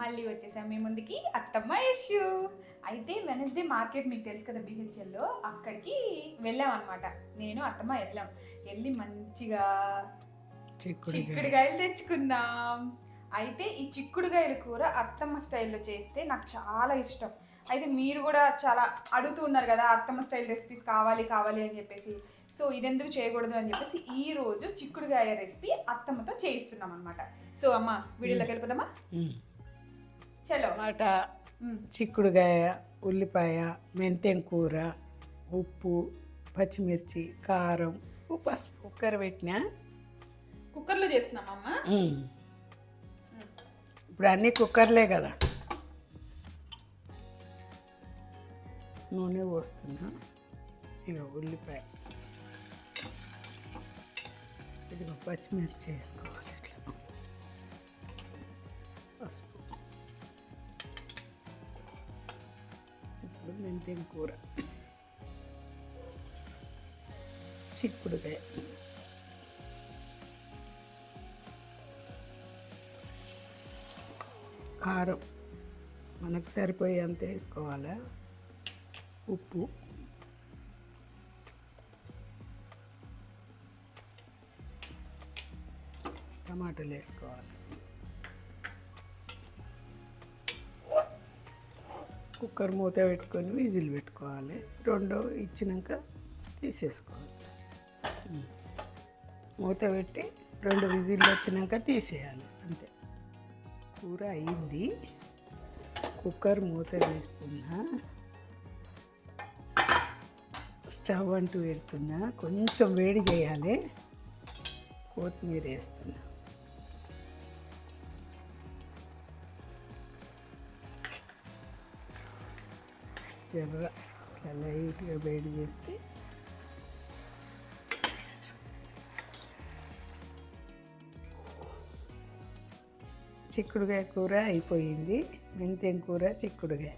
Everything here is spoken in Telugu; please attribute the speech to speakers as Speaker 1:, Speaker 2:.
Speaker 1: మళ్ళీ వచ్చేసాం మీ ముందుకి అత్తమ్మ యశు అయితే వెనస్డే మార్కెట్ మీకు తెలుసు కదా బిహెచ్ఎల్లో అక్కడికి వెళ్ళాం అనమాట నేను అత్తమ్మ వెళ్ళాం. వెళ్ళి మంచిగా
Speaker 2: చిక్కుడు
Speaker 1: చిక్కుడుకాయలు తెచ్చుకున్నాం. అయితే ఈ చిక్కుడుకాయల కూర అత్తమ్మ స్టైల్లో చేస్తే నాకు చాలా ఇష్టం. అయితే మీరు కూడా చాలా అడుగుతూ ఉన్నారు కదా అత్తమ్మ స్టైల్ రెసిపీస్ కావాలి కావాలి అని చెప్పేసి. సో ఇదెందుకు చేయకూడదు అని చెప్పేసి ఈ రోజు చిక్కుడుకాయ రెసిపీ అత్తమ్మతో చేయిస్తున్నాం అనమాట సో అమ్మ వీడియోలోకి వెళ్ళిపోదామా?
Speaker 2: టమాటా చిక్కుడుగాయ ఉల్లిపాయ మెంతెం కూర ఉప్పు పచ్చిమిర్చి కారం ఉప్పు పసుపు కుక్కర్ పెట్టినా?
Speaker 1: కుక్కర్లో చేస్తున్నాం అమ్మ?
Speaker 2: ఉమ్. ఇప్పుడు అన్నీ కుక్కర్లే కదా. నూనె పోస్తున్నా. ఇక ఉల్లిపాయ. ఇది పచ్చిమిర్చి వేసుకోవాలి ఇట్లా పసుపు. మెంతెం కూర. చిక్కుడుకాయ. కారం. మనకు సరిపోయేంత వేసుకోవాలి? ఉప్పు. టమాటాలు వేసుకోవాలి. కుక్కర్ మూత పెట్టుకొని విజిల్ పెట్టుకోవాలి. రెండో ఇచ్చినాక తీసేసుకోవాలి. మూత పెట్టి రెండు విజిల్లు వచ్చినాక తీసేయాలి. అంతే. కూర అయింది. కుక్కర్ మూత వేస్తున్నా. స్టవ్ అంటూ పెడుతున్నా. కొంచెం వేడి చేయాలి. కొత్తిమీర వేస్తున్నా. ఎర్ర ఇట్లా లైట్గా వేడి చేస్తే చిక్కుడుకాయ కూర అయిపోయింది. మెంతెం కూర? చిక్కుడుకాయ.